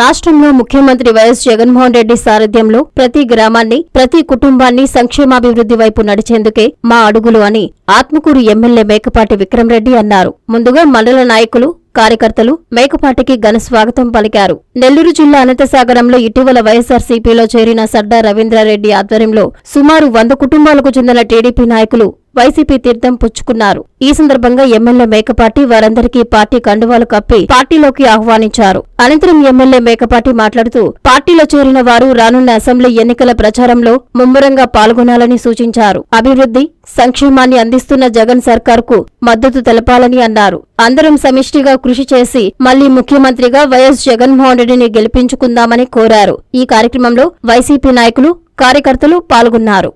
రాష్ట్రంలో ముఖ్యమంత్రి వైఎస్ జగన్మోహన్ రెడ్డి సారథ్యంలో ప్రతి గ్రామాన్ని ప్రతి కుటుంబాన్ని సంక్షేమాభివృద్ధి వైపు నడిచేందుకే మా అడుగులు అని ఆత్మకూరు ఎమ్మెల్యే మేకపాటి విక్రమరెడ్డి అన్నారు. ముందుగా మండల నాయకులు కార్యకర్తలు మేకపాటికి ఘన స్వాగతం పలికారు. నెల్లూరు జిల్లా అనంతసాగరంలో ఇటీవల వైఎస్సార్సీపీలో చేరిన సడ్డా రవీంద్రారెడ్డి ఆధ్వర్యంలో సుమారు వంద కుటుంబాలకు చెందిన టీడీపీ నాయకులు వైసీపీ తీర్థం పుచ్చుకున్నారు. ఈ సందర్భంగా ఎమ్మెల్యే మేకపాటి వారందరికీ పార్టీ కండువాలు కప్పి పార్టీలోకి ఆహ్వానించారు. అనంతరం ఎమ్మెల్యే మేకపాటి మాట్లాడుతూ పార్టీలో చేరిన వారు రానున్న అసెంబ్లీ ఎన్నికల ప్రచారంలో ముమ్మరంగా పాల్గొనాలని సూచించారు. అభివృద్ధి సంక్షేమాన్ని అందిస్తున్న జగన్ సర్కార్కు మద్దతు తెలపాలని అన్నారు. అందరం సమిష్టిగా కృషి చేసి మళ్ళీ ముఖ్యమంత్రిగా వైఎస్ జగన్మోహన్ రెడ్డిని గెలిపించుకుందామని కోరారు. ఈ కార్యక్రమంలో వైసీపీ నాయకులు కార్యకర్తలు పాల్గొన్నారు.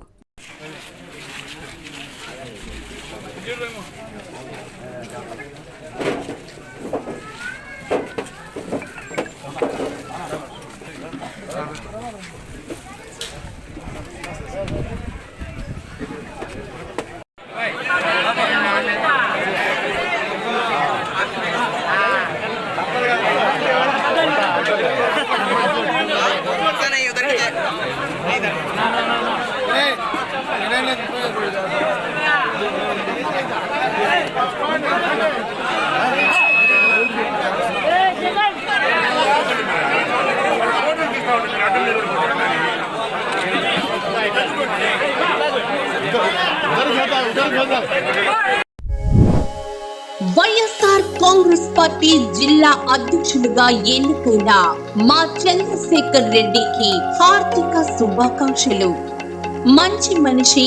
వైఎస్ఆర్ కాంగ్రెస్ పార్టీ జిల్లా అధ్యక్షులుగా ఎన్నుకున్న మా చంద్రశేఖర్ రెడ్డికి హార్దిక శుభాకాంక్షలు. మంచి మనిషి